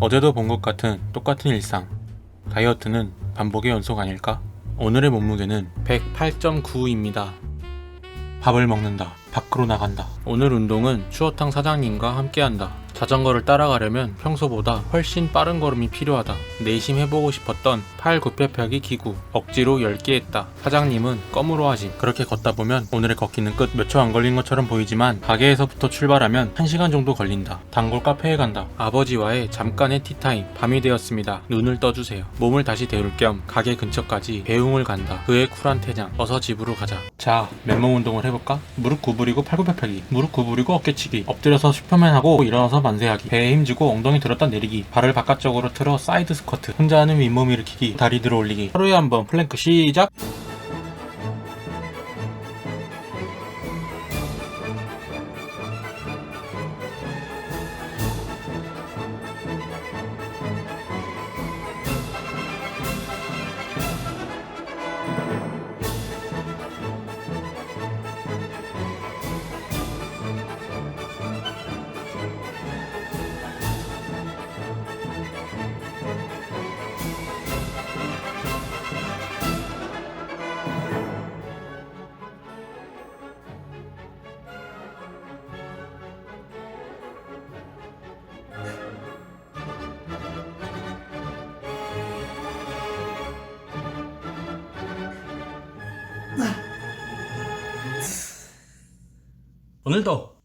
어제도 본 것 같은 똑같은 일상. 다이어트는 반복의 연속 아닐까? 오늘의 몸무게는 108.9입니다. 밥을 먹는다. 밖으로 나간다. 오늘 운동은 추어탕 사장님과 함께한다. 자전거를 따라가려면 평소보다 훨씬 빠른 걸음이 필요하다. 내심 해보고 싶었던 팔 굽혀펴기 기구 억지로 10개 했다. 사장님은 껌으로 하지. 그렇게 걷다 보면 오늘의 걷기는 끝 몇 초 안 걸린 것처럼 보이지만 가게에서부터 출발하면 1시간 정도 걸린다. 단골 카페에 간다. 아버지와의 잠깐의 티타임. 밤이 되었습니다. 눈을 떠주세요. 몸을 다시 데울 겸 가게 근처까지 배웅을 간다. 그의 쿨한 태장. 어서 집으로 가자. 자, 맨몸 운동을 해볼까? 무릎 구부리고 팔굽혀펴기. 무릎 구부리고 어깨치기. 엎드려서 슈퍼맨 하고 일어나서 만세하기. 배에 힘주고 엉덩이 들었다 내리기. 발을 바깥쪽으로 틀어 사이드 스쿼트. 혼자 하는 윗몸 일으키기. 다리 들어 올리기. 하루에 한 번 플랭크 시작. 오늘도